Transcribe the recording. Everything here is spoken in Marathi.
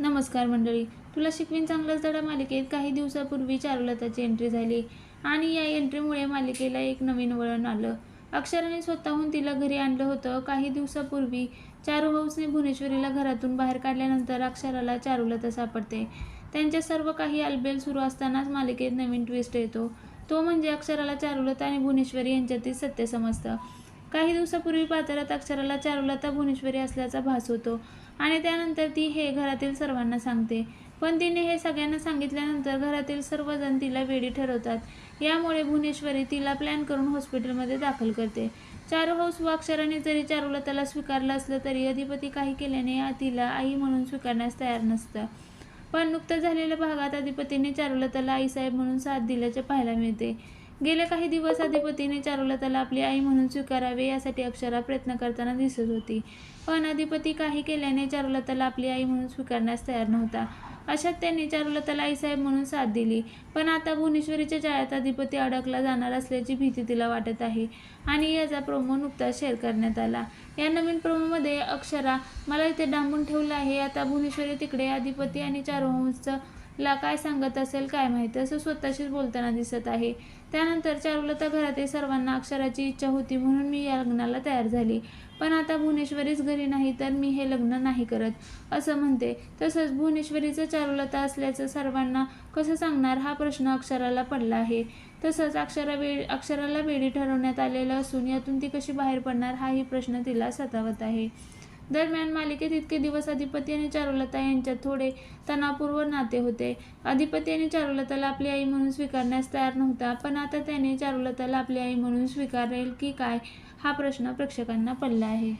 नमस्कार मंडळी. तुला शिकवीन चांगलाच धडा मालिकेत काही दिवसापूर्वी चारुलताची एंट्री झाली. आणि या एंट्रीमुळे मालिकेला एक नवीन वळण आलं. अक्षराने स्वतःहून तिला घरी आणलं होतं. काही दिवसापूर्वी चारू हाऊसने भुवनेश्वरीला घरातून बाहेर काढल्यानंतर अक्षराला चारुलता सापडते. त्यांच्या सर्व काही अलबेल सुरू असतानाच मालिकेत नवीन ट्विस्ट येतो. तो म्हणजे अक्षराला चारुलता आणि भुवनेश्वरी यांच्यातील सत्य समजतं. काही दिवसापूर्वी बाजारात अक्षराला चारुलता भुवनेश्वरी असल्याचा भास होतो. आणि त्यानंतर ती हे घरातील सर्वांना सांगते. पण तिने हे सगळ्यांना सांगितल्यानंतर घरातील सर्वजण तिला वेडी ठरवतात. यामुळे भुवनेश्वरी तिला प्लॅन करून हॉस्पिटलमध्ये दाखल करते. चारू हाऊस व अक्षराने जरी चारुलताला स्वीकारलं असलं तरी अधिपती काही केल्याने तिला आई म्हणून स्वीकारण्यास तयार नसतं. पण नुकतं झालेल्या भागात अधिपतीने चारुलताला आईसाहेब म्हणून साथ दिल्याचे पाहायला मिळते. गेले काही दिवस अधिपतीने त्याला आपली आई म्हणून स्वीकारावे यासाठी अक्षरा प्रयत्न करताना दिसत होती. पण अधिपती काही केल्याने चारुलताला आपली आई म्हणून स्वीकारण्यास तयार नव्हता. अशात त्यांनी चारुलताला आईसाहेब म्हणून साथ दिली. पण आता भुवनेश्वरीच्या जाळ्यात अधिपती अडकला जाणार असल्याची भीती तिला वाटत आहे आणि याचा प्रोमो नुकताच शेअर करण्यात आला. या नवीन प्रोमोमध्ये अक्षरा मला इथे डांबून ठेवलं आहे. आता भुवनेश्वरी तिकडे अधिपती आणि चारुवंशचं ला काय सांगत असेल काय माहिती? असं स्वतःशीच बोलताना दिसत आहे. त्यानंतर चारुलता घरातील सर्वांना अक्षराची इच्छा होती म्हणून मी या लग्नाला तयार झाली. पण आता भुवनेश्वरीच घरी नाही तर मी हे लग्न नाही करत असं म्हणते. तसंच भुवनेश्वरीचं चारुलता असल्याचं सर्वांना कसं सांगणार हा प्रश्न अक्षराला पडला आहे. तसंच अक्षरा वेळ अक्षराला वेळी ठरवण्यात आलेलं असून यातून ती कशी बाहेर पडणार हाही प्रश्न तिला सतावत आहे. दरम्यान मालिकेत इतके दिवस अधिपती आणि चारुलता यांच्यात थोडे तणावपूर्व नाते होते. अधिपती आणि चारुलताला आपली आई म्हणून स्वीकारण्यास तयार नव्हता पण आता त्याने चारुलताला आपली आई म्हणून स्वीकारेल की काय हा प्रश्न प्रेक्षकांना पडला आहे.